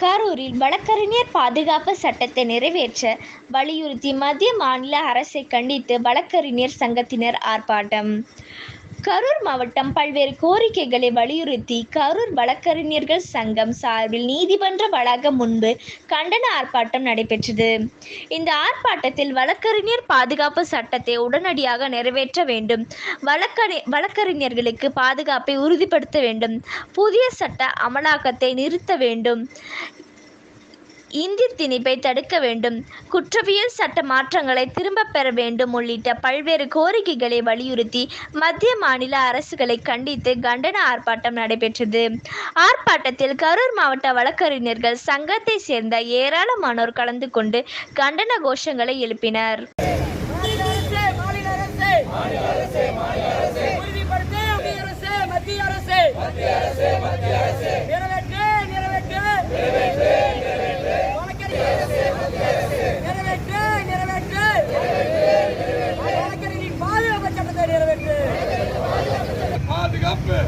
கரூரில் வழக்கறிஞர் பாதுகாப்பு சட்டத்தை நிறைவேற்ற வலியுறுத்தி மத்திய மாநில அரசை கண்டித்து வழக்கறிஞர் சங்கத்தினர் ஆர்ப்பாட்டம். கரூர் மாவட்டம் பல்வேறு கோரிக்கைகளை வலியுறுத்தி கரூர் வழக்கறிஞர்கள் சங்கம் சார்பில் நீதிமன்ற வளாகம் முன்பு கண்டன ஆர்ப்பாட்டம் நடைபெற்றது. இந்த ஆர்ப்பாட்டத்தில் வழக்கறிஞர் பாதுகாப்பு சட்டத்தை உடனடியாக நிறைவேற்ற வேண்டும். வழக்கறி வழக்கறிஞர்களுக்கு பாதுகாப்பை உறுதிப்படுத்த வேண்டும். புதிய சட்ட அமலாக்கத்தை நிறுத்த வேண்டும். இந்தி திணிப்பை தடுக்க வேண்டும் குற்றவியல் சட்ட மாற்றங்களை திரும்பப் பெற வேண்டும் உள்ளிட்ட பல்வேறு கோரிக்கைகளை வலியுறுத்தி மத்திய மாநில அரசுகளை கண்டித்து கண்டன ஆர்ப்பாட்டம் நடைபெற்றது ஆர்ப்பாட்டத்தில் கரூர் மாவட்ட வழக்கறிஞர்கள் சங்கத்தை சேர்ந்த ஏராளமானோர் கலந்து கொண்டு கண்டன கோஷங்களை எழுப்பினர் மத்திய அரசு மத்திய நிறைவேற்று நிறைவேற்று வழக்கறிஞர் நிறைவேற்று நிறைவேற்று வழக்கறிஞரின் பாதுகாப்பு சட்டத்தை நிறைவேற்று பாதுகாப்பு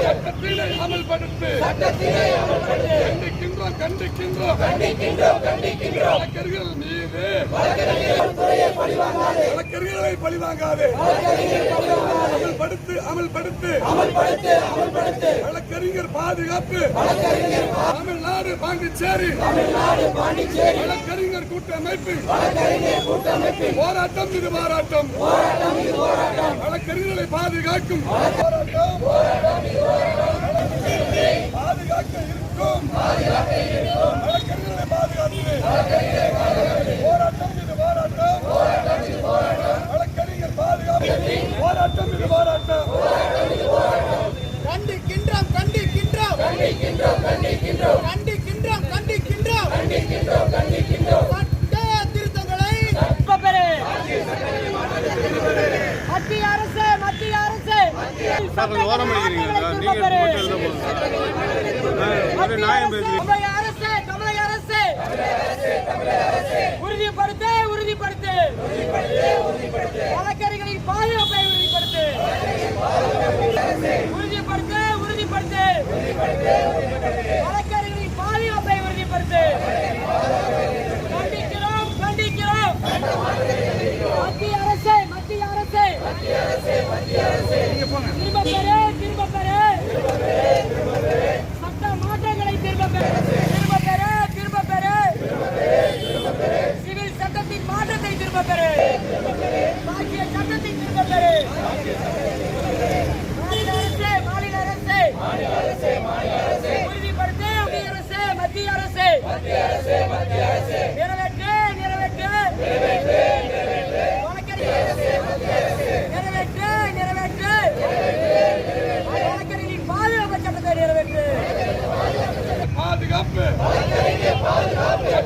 சட்டத்திலே அமல்படுத்து கண்டிக்கின்றோம் கண்டிக்கின்றோம் வழக்கறிஞர்கள் மீது வழக்கறிஞர்களை பழிவாங்காதே அமல்படுத்து அமல்படுத்து. வழக்கறிஞர் பாதுகாப்பு. தமிழ்நாடு பாண்டிச்சேரி. வழக்கறிஞர் கூட்டமைப்பு. போராட்டம் இது போராட்டம். வழக்கறிஞர்களை பாதுகாக்கும். போராட்டம் பாதுகாக்க இருக்கும். வழக்கறிஞர்களை கொஞ்சம் ஓரம் பண்ணிக்கிறீங்களா? நீங்க போட்டு எழுத போதும். ஒரு நியாயம் பேசுறீங்க.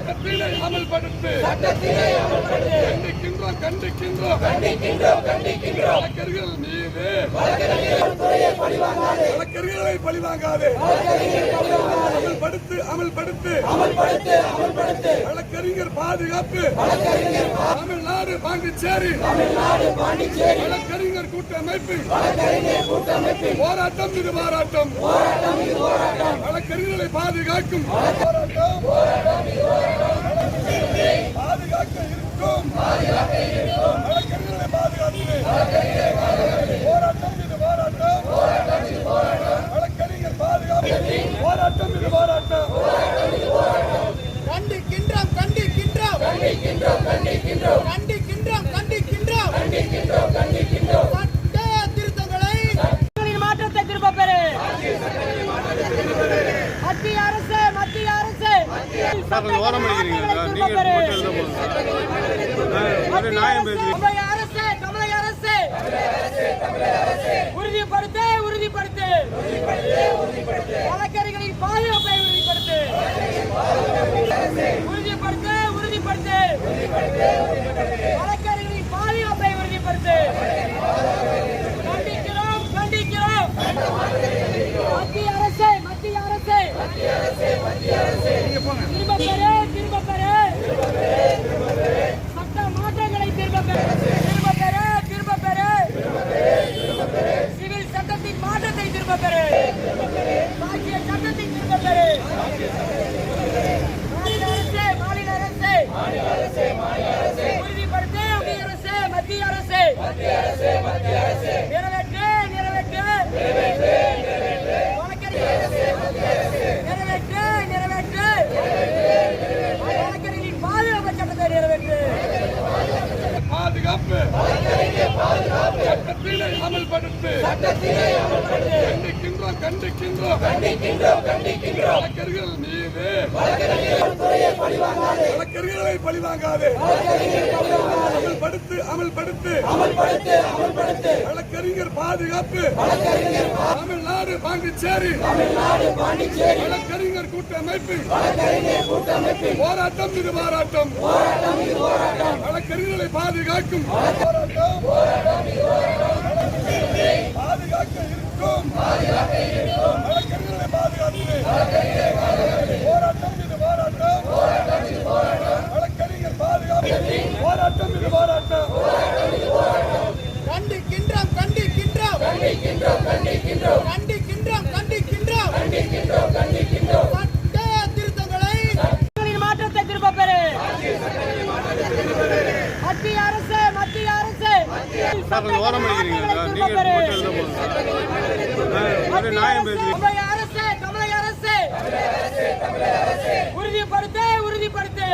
சட்டத்திலே அமல்படுத்து. சட்டத்திலே அமல்படுத்து. கண்டிக்கின்றோம் கண்டிக்கின்றோம் வழக்கறிஞர்கள் மீது வழக்கறிஞர்களை பழிவாங்காதே அமல்படுத்து அமல்படுத்து வழக்கறிஞர் பாதுகாப்பு தமிழ்நாடு பாண்டிச்சேரி வழக்கறிஞர் கூட்டமைப்பு போராட்டம் இது போராட்டம் வழக்கறிஞர்களை பாதுகாக்கும். போராட்டம் சார் கொஞ்சம் ஓரம் பண்ணிக்கிறீங்க உறுதிப்படுத்து உறுதிப்படுத்து. வழக்கறிஞரின் பாதுகாப்பை உறுதிப்படுத்து. சட்டத்திலே அமல்படுத்து கண்டிக்கின்றோம் கண்டிக்கின்றோம். வழக்கறிஞர்கள் மீது. வழக்கறிஞர்களை பழிவாங்காதே. அமல்படுத்து அமல்படுத்து வழக்கறிஞர் பாதுகாப்பு. தமிழ்நாடு பாண்டிச்சேரி. வழக்கறிஞர் கூட்டமைப்பு. போராட்டம் இது போராட்டம் வழக்கறிஞர்களை பாதுகாக்கும் போராட்டம் பாதுகாக்க இருக்கும். வழக்கறிஞர்களை பாதுகாத்து. போராட்டம் இது போராட்டம். வழக்கறிஞர் பாதுகாப்பு. போராட்டம் இது போராட்டம். கண்டிக்கின்றோம் கண்டிக்கின்றோம். கண்டிக்கின்றோம் கண்டிக்கின்றோம். கண்டிக்கின்றோம் கண்டிக்கின்றோம். கண்டிக்கின்றோம் சட்ட திருத்தங்களை மாற்றத்தை திரும்ப பெறு மத்திய அரசு மத்திய அரசு சார் கொஞ்சம் ஓரம் பண்ணிக்கிறீங்களா நீங்கள் போட்டு எழுத போதும் சார் நியாயம் உறுதிப்படுத்து உறுதிப்படுத்து.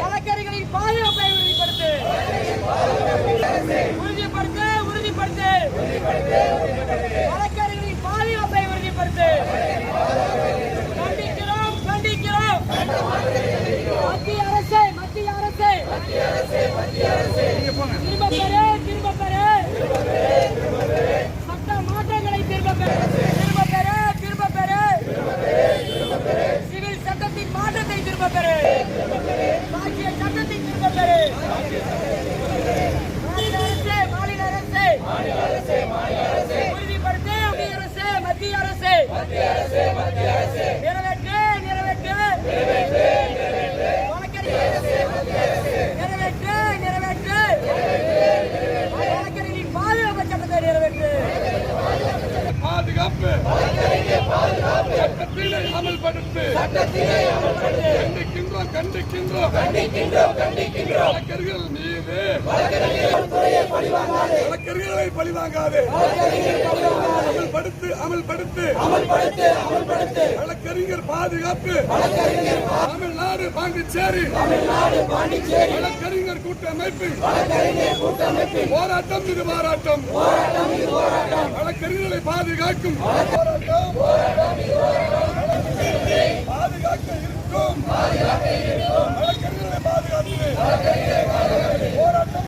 வழக்கறிஞர்களின் பாதுகாப்பை உறுதிப்படுத்து உறுதிப்படுத்து உறுதிப்படுத்து வழக்கறிஞர்களின் பாதுகாப்பை உறுதிப்படுத்து கண்டிக்கிறோம் கண்டிக்கிறோம் மத்திய அரசு மத்திய அரசு திரும்ப பெறு திரும்ப பெறு சட்ட மாற்றங்களை திரும்ப பெறு திரும்ப பெறு திரும்ப பெறு சிவில் சட்டத்தின் மாற்றத்தை திரும்ப பெறு சாட்சிய சட்டத்தை திரும்ப பெறு மாநில அரசு மாநில அரசு உறுதிப்படுத்து மத்திய அரசு மத்திய அரசு நிறைவேற்று நிறைவேற்று வழக்கறிஞர் நிறைவேற்று நிறைவேற்று வழக்கறிஞரின் பாதுகாப்பு சட்டத்தை நிறைவேற்று பாதுகாப்பு சட்டத்திலே அமல்படுத்து கண்டிக்கின்றோம் கண்டிக்கின்றோம். வழக்கறிஞர்கள் மீது. வழக்கறிஞர்களை பழிவாங்காதே அமல்படுத்து அமல்படுத்து. வழக்கறிஞர் பாதுகாப்பு. தமிழ்நாடு பாண்டிச்சேரி. வழக்கறிஞர் கூட்டமைப்பு. போராட்டம் இது போராட்டம். வழக்கறிஞர்களை பாதுகாக்கும். போராட்டம். பாதுகாக்க இருக்கும். பாதுகாக்க இருக்கும். வழக்கறிஞர்களை பாதுகாத்து. வழக்கறிஞர்களை